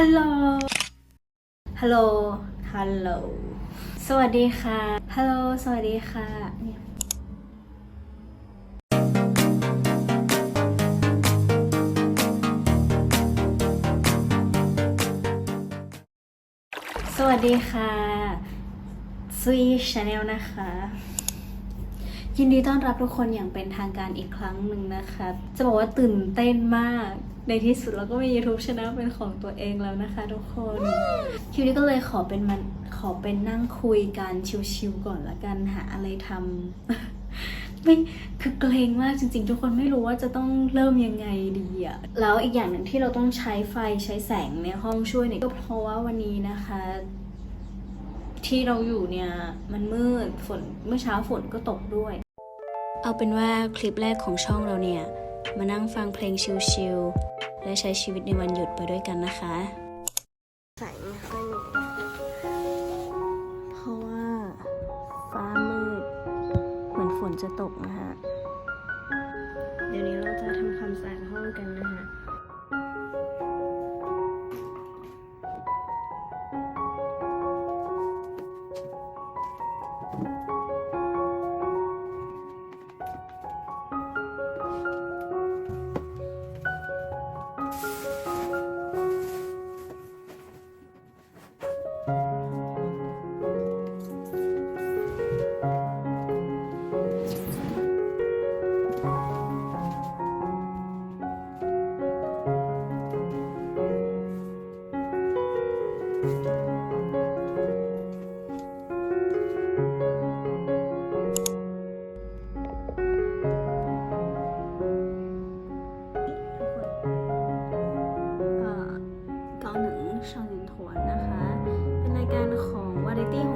ฮัลโหล ฮัลโหล ฮัลโหล สวัสดีค่ะ ฮัลโหล สวัสดีค่ะเนี่ยสวัสดีค่ะซุยชาแนลนะคะ ยินดีต้อนรับทุกคนอย่างเป็นทางการอีกครั้งหนึ่งนะคะ จะบอกว่าตื่นเต้นมาก ในที่สุดเราก็มี YouTube Channel เป็นของตัวเองแล้วนะคะทุกคน คลิปนี้ก็เลยขอเป็นมันขอเป็นนั่งคุยกันชิวๆก่อนละกันหาอะไรทำไม่คือเกรงมากจริง ๆ ทุกคนไม่รู้ว่าจะต้องเริ่มยังไงดีอะแล้วอีกอย่างหนึ่งที่เราต้องใช้ไฟใช้แสงในห้องช่วยเนี่ยก็เพราะว่าวันนี้นะคะที่เราอยู่เนี่ยมันมืดฝนเมื่อเช้าฝนก็ตกด้วย เอาเป็นว่าคลิปแรกของช่องเราเนี่ย มานั่งฟังเพลงชิลๆ และใช้ชีวิตในวันหยุดไปด้วยกันนะคะ ใส่ไม่ค่อยมีเพราะว่าฟ้ามืด เหมือนฝนจะตกนะฮะ เดี๋ยวนี้เราจะทำความสะอาดห้องกันนะคะ เอ่อกาหนังชาวหนินถนนะคะ เป็นรายการของวาไรตี้ของ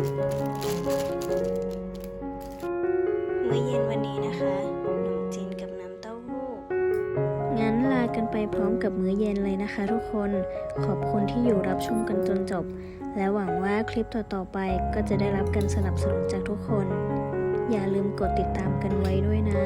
มื้อเย็นวันนี้นะคะขนมจีนกับน้ำเต้าหู้ งั้นลากันไปพร้อมกับมื้อเย็นเลยนะคะทุกคน ขอบคุณที่อยู่รับชมกันจนจบ และหวังว่าคลิปต่อๆไปก็จะได้รับการสนับสนุนจากทุกคน อย่าลืมกดติดตามกันไว้ด้วยนะ